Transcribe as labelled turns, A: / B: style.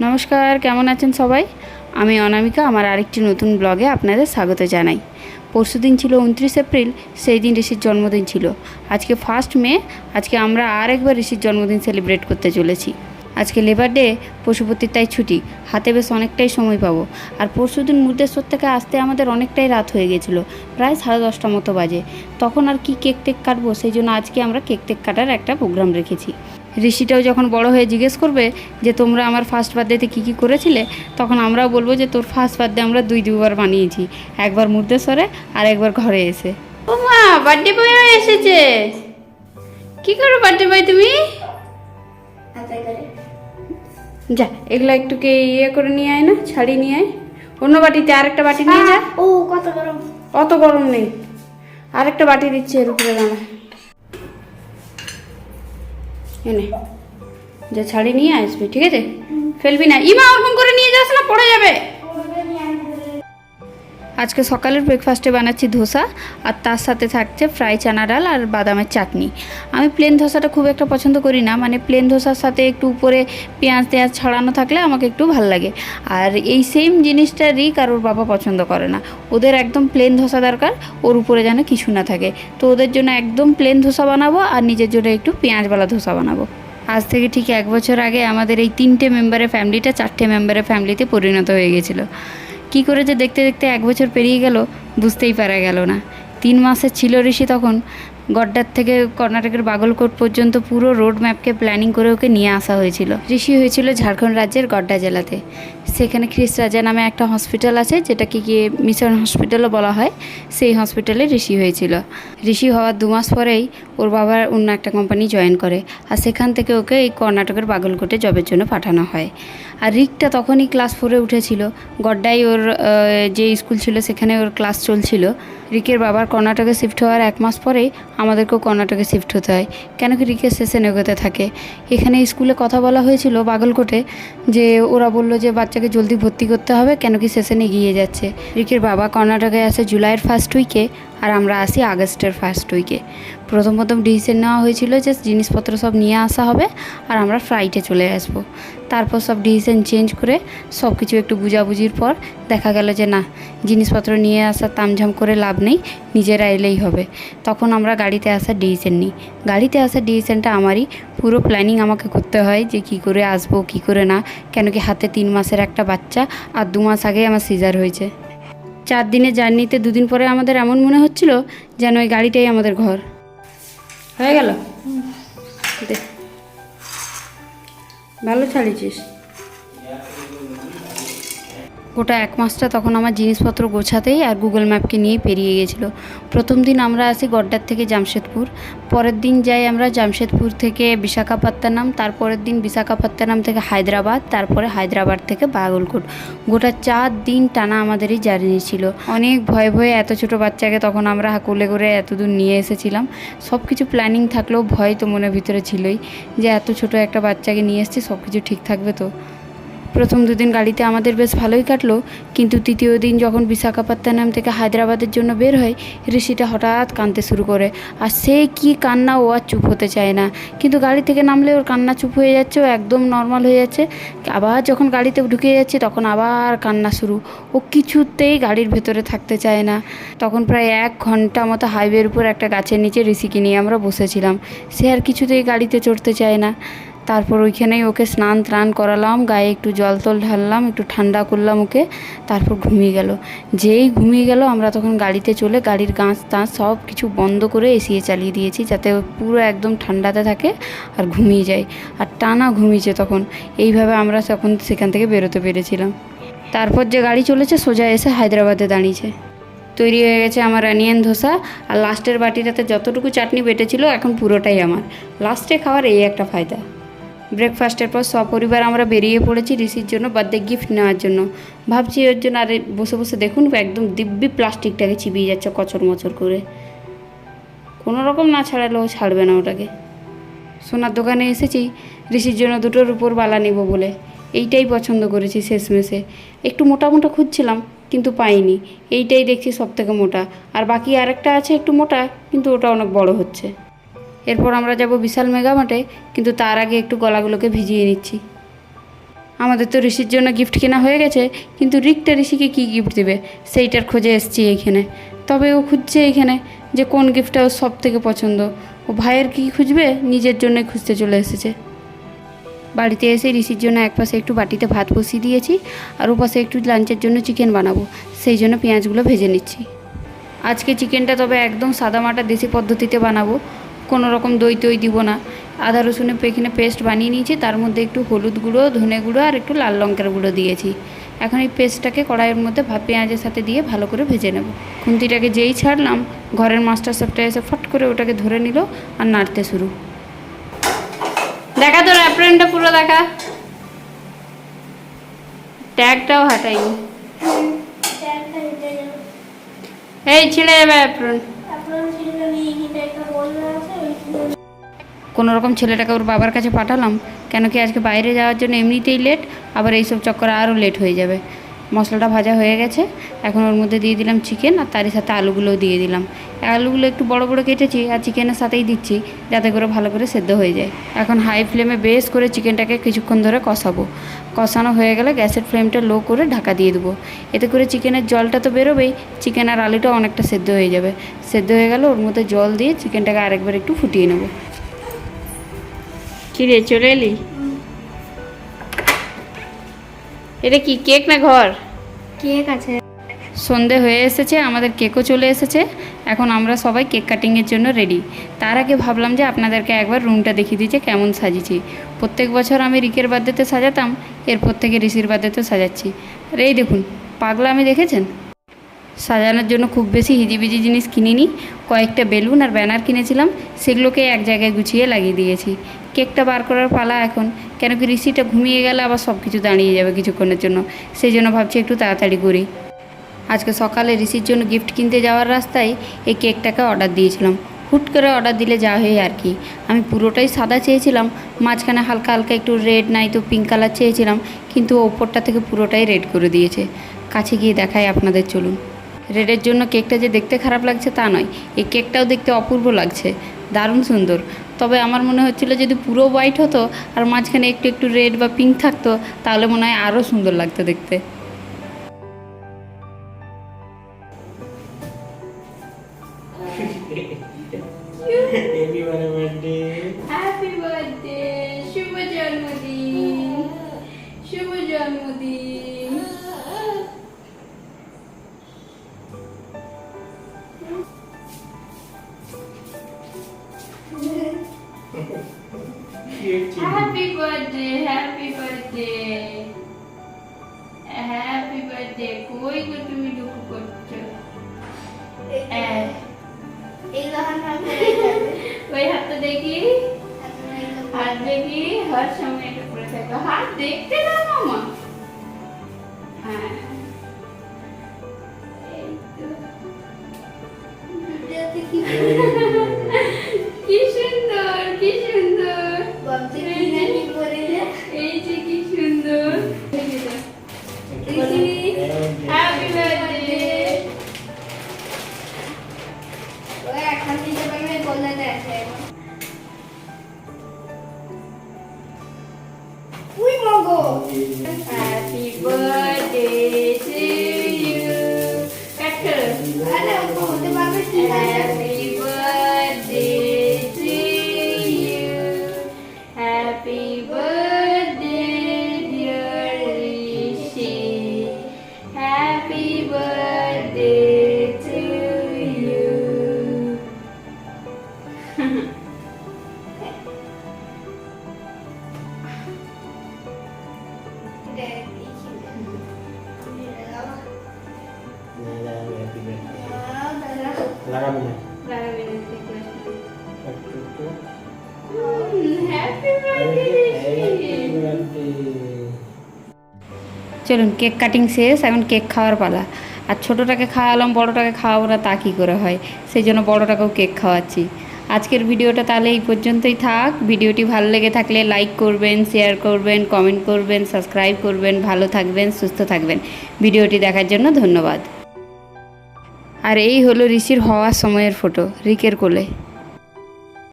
A: নমস্কার, কেমন আছেন সবাই? আমি অনামিকা, আমার আরেকটি নতুন ব্লগে আপনাদের স্বাগত জানাই। পরশুদিন ছিল উনত্রিশ এপ্রিল, সেই দিন ঋষির জন্মদিন ছিল। আজকে ফার্স্ট মে, আজকে আমরা আর একবার ঋষির জন্মদিন সেলিব্রেট করতে চলেছি। আজকে লেবার ডে পশুপতির তাই ছুটি। হাতে বেশ অনেকটাই সময় পাবো। আর পরশুদিন মুর্দেশ্বর থেকে আসতে আমাদের অনেকটাই রাত হয়ে গেছিল। প্রায় সাড়ে দশটা মতো বাজে। তখন আর কি কেক টেক কাটবো, সেই জন্য আজকে আমরা কেক টেক কাটার একটা প্রোগ্রাম রেখেছি। ঋষিটাও যখন বড় হয়ে জিজ্ঞেস করবে যে তোমরা আমার ফার্স্ট বার্থডেতে কী কী করেছিলে? তখন আমরাও বলব যে তোর ফার্স্ট বার্থডে আমরা দুই দুবার বানিয়েছি। একবার মুর্দেশ্বরে আর একবার ঘরে এসে। ও মা বার্থডে বয় এসেছে। কি করো বার্থডে বয় তুমি? যা এগুলো একটু কে ইয়ে করে নিয়ে আয় না ছাড়িয়ে নিয়ে আয়। অন্য বাটিতে আরেকটা বাটি নিয়ে যা।
B: ও কত গরম।
A: অত গরম নেই। আরেকটা বাটি দিচ্ছি এর উপরে দাঁড়া এনে যা ছাড়ি নিয়ে আসবি, ঠিক আছে? ফেলবি না। ইমা, ওরকম করে নিয়ে যাস না, পড়ে যাবে। আজকে সকালের ব্রেকফাস্টে বানাচ্ছি ধোসা, আর তার সাথে থাকছে ফ্রাই চানা ডাল আর বাদামের চাটনি। আমি প্লেন ধোসাটা খুব একটা পছন্দ করি না মানে প্লেন ধোসার সাথে একটু উপরে পেঁয়াজ টেঁয়াজ ছড়ানো থাকলে আমাকে একটু ভালো লাগে। আর এই সেম জিনিসটা রিক আর ওর বাবা পছন্দ করে না। ওদের একদম প্লেন ধোসা দরকার, ওর উপরে যেন কিছু না থাকে। তো ওদের জন্য একদম প্লেন ধোসা বানাবো, আর নিজের জন্য একটু পেঁয়াজওয়ালা ধোসা বানাবো। আজ থেকে ঠিক এক বছর আগে আমাদের এই তিনটে মেম্বারের ফ্যামিলিটা চারটে মেম্বারের ফ্যামিলিতে পরিণত হয়ে গেছিল। কি করে যে দেখতে দেখতে এক বছর পেরিয়ে গেল, বুঝতেই পারা গেল না। তিন মাসের ছিল ঋষি তখন, গড্ডার থেকে কর্ণাটকের বাগলকোট পর্যন্ত পুরো রোড ম্যাপকে প্ল্যানিং করে ওকে নিয়ে আসা হয়েছিল। ঋষি হয়েছিল ঝাড়খণ্ড রাজ্যের গড্ডা জেলাতে। সেখানে খ্রিস রাজা নামে একটা হসপিটাল আছে, যেটাকে গিয়ে মিশন হসপিটালও বলা হয়। সেই হসপিটালে ঋষি হয়েছিল। ঋষি হওয়ার দু মাস পরেই ওর বাবার অন্য একটা কোম্পানি জয়েন করে, আর সেখান থেকে ওকে এই কর্ণাটকের বাগলকোটে জবের জন্য পাঠানো হয়। আর রিকটা তখনই ক্লাস ফোরে উঠেছিল। গড্ডাই ওর যে স্কুল ছিল সেখানে ওর ক্লাস চলছিল। রিকের বাবার কর্ণাটকে শিফট হওয়ার এক মাস পরেই আমাদেরকেও কর্ণাটকে শিফট হতে হয়। কেন কি রিকের সেশন এগোতে থাকে। এখানে স্কুলে কথা বলা হয়েছিল বাগলকোটে যে ওরা বলল যে বাচ্চাকে জলদি ভর্তি করতে হবে, কেন কি সেশন এগিয়ে যাচ্ছে। রিকের বাবা কর্ণাটকে আসে জুলাইয়ের ফার্স্ট উইকে আর আমরা আসি আগস্টের ফার্স্ট উইকে প্রথম প্রথম ডিসিশন নেওয়া হয়েছিল যে জিনিসপত্র সব নিয়ে আসা হবে আর আমরা ফ্লাইটে চলে আসব। তারপর সব ডিসিশন চেঞ্জ করে সব কিছু একটু বুঝাবুঝির পর দেখা গেল যে না, জিনিসপত্র নিয়ে আসার তামঝাম করে লাভ নেই, নিজেরা এলেই হবে। তখন আমরা গাড়িতে আসার ডিসিশন নিই। গাড়িতে আসার ডিসিশনটা আমারই। পুরো প্ল্যানিং আমাকে করতে হয় যে কি করে আসব, কি করে না, কেন কি হাতে তিন মাসের একটা বাচ্চা আর দু মাস আগে আমার সিজার হয়েছে। চার দিনের জার্নিতে দুদিন পরে আমাদের এমন মনে হচ্ছিল যেন ওই গাড়িটাই আমাদের ঘর। হয়ে গেল? দে। ভালো চালিয়েছিস গোটা এক মাসটা তখন আমার জিনিসপত্র গোছাতেই আর গুগল ম্যাপকে নিয়ে পেরিয়ে গেছিল। প্রথম দিন আমরা আসি গড্ডার থেকে জামশেদপুর। পরের দিন যাই আমরা জামশেদপুর থেকে বিশাখাপত্তনম, তারপরের দিন বিশাখাপত্তনম থেকে হায়দ্রাবাদ, তারপরে হায়দ্রাবাদ থেকে বাগলকোট। গোটা চার দিন টানা আমাদের এই জার্নি ছিল। অনেক ভয়ে ভয়ে এত ছোট বাচ্চাকে তখন আমরা কোলে করে এত দূর নিয়ে এসেছিলাম। সব কিছু প্ল্যানিং থাকলেও ভয় তো মনের ভিতরে ছিলই যে এত ছোট একটা বাচ্চাকে নিয়ে এসেছি সব কিছু ঠিক থাকবে তো। প্রথম দুদিন গাড়িতে আমাদের বেশ ভালোই কাটলো, কিন্তু তৃতীয় দিন যখন বিশাখাপত্তনম থেকে হায়দ্রাবাদের জন্য বের হয়, ঋষিটা হঠাৎ কাঁদতে শুরু করে। আর সে কি কান্না, ও আর চুপ হতে চায় না। কিন্তু গাড়ি থেকে নামলে ওর কান্না চুপ হয়ে যাচ্ছে, ও একদম নর্মাল হয়ে যাচ্ছে। আবার যখন গাড়িতে ঢুকে যাচ্ছে, তখন আবার কান্না শুরু। ও কিছুতেই গাড়ির ভেতরে থাকতে চায় না। তখন প্রায় এক ঘণ্টা মতো হাইওয়ের উপর একটা গাছের নিচে ঋষিকে নিয়ে আমরা বসেছিলাম। সে আর কিছুতেই গাড়িতে চড়তে চায় না। তারপর ওইখানেই ওকে স্নান ত্রাণ করালাম, গায়ে একটু জল টল ঢাললাম, একটু ঠান্ডা করলাম ওকে, তারপর ঘুমিয়ে গেল। যেই ঘুমিয়ে গেল, আমরা তখন গাড়িতে চলে গাড়ির গাছ টাছ সব কিছু বন্ধ করে এসিয়ে চালিয়ে দিয়েছি, যাতে পুরো একদম ঠান্ডাতে থাকে আর ঘুমিয়ে যায়। আর টানা ঘুমিয়েছে তখন, এইভাবে আমরা তখন সেখান থেকে বেরোতে পেরেছিলাম। তারপর যে গাড়ি চলেছে, সোজা এসে হায়দ্রাবাদে দাঁড়িয়েছে। তৈরি হয়ে গেছে আমার অনিয়ন ধোসা, আর লাস্টের বাটিটাতে যতটুকু চাটনি বেটেছিল, এখন পুরোটাই আমার। লাস্টে খাওয়ার এই একটা ফায়দা। ব্রেকফাস্টের পর সপরিবার আমরা বেরিয়ে পড়েছি ঋষির জন্য বার্থডে গিফট নেওয়ার জন্য। ভাবছি ওর জন্য আরে বসে বসে দেখুন, একদম দিব্যি প্লাস্টিকটাকে চিবিয়ে যাচ্ছে কচর মচর করে। কোনো রকম না ছাড়ালে ও ছাড়বে না ওটাকে। সোনার দোকানে এসেছি, ঋষির জন্য দুটোর উপর বালা নেব বলে। এইটাই পছন্দ করেছি শেষমেশে। একটু মোটা মোটা খুঁজছিলাম, কিন্তু পাইনি। এইটাই দেখছি সব থেকে মোটা। আর বাকি আরেকটা আছে একটু মোটা, কিন্তু ওটা অনেক বড় হচ্ছে। এরপর আমরা যাব বিশাল মেগামার্টে কিন্তু তার আগে একটু গলাগুলোকে ভিজিয়ে নিচ্ছি। আমাদের তো ঋষির জন্য গিফট কেনা হয়ে গেছে, কিন্তু রিকটা ঋষিকে কী গিফট দেবে? সেইটার খোঁজে এসছি এইখানে তবে ও খুঁজছে এইখানে যে কোন গিফটটা ওর সব থেকে পছন্দ। ও ভাইয়ের কী খুঁজবে? নিজের জন্য খুঁজতে চলে এসেছে। বাড়িতে এসে ঋষির জন্য এক পাশে একটু বাটিতে ভাত বসিয়ে দিয়েছি, আর ও পাশে একটু লাঞ্চের জন্য চিকেন বানাবো। সেই জন্য পেঁয়াজগুলো ভেজে নিচ্ছি। আজকে চিকেনটা তবে একদম সাদামাটা দেশি পদ্ধতিতে বানাবো। কোনো রকম দই তই দিব না। আদা রসুনের পেখনে পেস্ট বানিয়ে নিয়েছি। তার মধ্যে একটু হলুদ গুঁড়ো ধনে গুঁড়ো আর একটু লাল লঙ্কার গুঁড়ো দিয়েছি। এখন এই পেস্টটাকে কড়াইয়ের মধ্যে ভাত পেঁয়াজের সাথে দিয়ে ভালো করে ভেজে নেব। খুন্তিটাকে যেই ছাড়লাম ঘরের মাস্টার শেফটা এসে ফট করে ওটাকে ধরে নিল আর নাড়তে শুরু। দেখা তোর অ্যাপ্রেনটা পুরো দেখা। ট্যাগটাও হাঁটাইনি। এই ছেড়ে যাবে অ্যাপ্রন কোনো রকম ছেলেটাকে ওর বাবার কাছে পাঠালাম, কেন কি আজকে বাইরে যাওয়ার জন্য এমনিতেই লেট আবার এইসব চক্কর আরও লেট হয়ে যাবে। মশলাটা ভাজা হয়ে গেছে। এখন ওর মধ্যে দিয়ে দিলাম চিকেন আর তারই সাথে আলুগুলোও দিয়ে দিলাম। আলুগুলো একটু বড় বড় কেটেছি আর চিকেনের সাথেই দিচ্ছি যাতে করে ভালো করে সেদ্ধ হয়ে যায়। এখন হাই ফ্লেমে বেশ করে চিকেনটাকে কিছুক্ষণ ধরে কষাবো। কষানো হয়ে গেলে গ্যাসের ফ্লেমটা লো করে ঢাকা দিয়ে দেবো। এতে করে চিকেনের জলটা তো বেরোবেই চিকেন আর আলুটা অনেকটা সেদ্ধ হয়ে যাবে। সেদ্ধ হয়ে গেলে ওর মধ্যে জল দিয়ে চিকেনটাকে আরেকবার একটু ফুটিয়ে নেব। কি রে চলে এলি? এটা কি কেক না ঘর?
B: কেক আছে।
A: সন্ধে হয়ে এসেছে আমাদের কেকও চলে এসেছে। এখন আমরা সবাই কেক কাটিংয়ের জন্য রেডি তার আগে ভাবলাম যে আপনাদেরকে একবার রুমটা দেখিয়ে দিয়েছে কেমন সাজিয়েছি। প্রত্যেক বছর আমি রিকের বার্থডেতে সাজাতাম এরপর থেকে ঋষির বার্থডেতে সাজাচ্ছি। আর এই দেখুন পাগলা আমি দেখেছেন? সাজানোর জন্য খুব বেশি হিজিবিজি জিনিস কিনিনি। কয়েকটা বেলুন আর ব্যানার কিনেছিলাম সেগুলোকে এক জায়গায় গুছিয়ে লাগিয়ে দিয়েছি। কেকটা বার করার পালা এখন। কেন কি ঋষিটা ঘুমিয়ে গেলে আবার সব কিছু দাঁড়িয়ে যাবে কিছুক্ষণের জন্য। সেই জন্য ভাবছি একটু তাড়াতাড়ি করি। আজকে সকালে ঋষির জন্য গিফট কিনতে যাওয়ার রাস্তায় এই কেকটাকে অর্ডার দিয়েছিলাম। হুট করে অর্ডার দিলে যা হয় আর কি। আমি পুরোটাই সাদা চেয়েছিলাম, মাঝখানে হালকা হালকা একটু রেড নাই তো পিঙ্ক কালার চেয়েছিলাম, কিন্তু ওপরটা থেকে পুরোটাই রেড করে দিয়েছে। কাছে গিয়ে দেখাই আপনাদের, চলুন। রেডের জন্য কেকটা যে দেখতে খারাপ লাগছে তা নয়, এই কেকটাও দেখতে অপূর্ব লাগছে। দারুণ সুন্দর। তবে আমার মনে হচ্ছিল যদি পুরো হোয়াইট হতো আর মাঝখানে একটু একটু রেড বা পিঙ্ক থাকতো, তাহলে মনে হয় আরও সুন্দর লাগতো দেখতে। গো তুমি দুঃখ করছ ওই হাতটা দেখি হাত দেখি হর সময় এটা পরে থাকবে হাত দেখতে দাও মামা হ্যাঁ এই তো। কি happy birthday to you cut করো Happy
C: না।
A: চলুন, কেক কাটিং শেষ, এখন কেক খাওয়ার পালা। আর ছোটোটাকে খাওয়ালাম, বড়োটাকে খাওয়াবো না, তা কী করে হয়? সেই জন্য বড়োটাকেও কেক খাওয়াচ্ছি। আজকের ভিডিওটা তাহলে এই পর্যন্তই থাক। ভিডিওটি ভালো লেগে থাকলে লাইক করবেন শেয়ার করবেন কমেন্ট করবেন সাবস্ক্রাইব করবেন, ভালো থাকবেন, সুস্থ থাকবেন। ভিডিওটি দেখার জন্য ধন্যবাদ। আর এই হলো ঋষির হওয়ার সময়ের ফটো রিকের কোলে।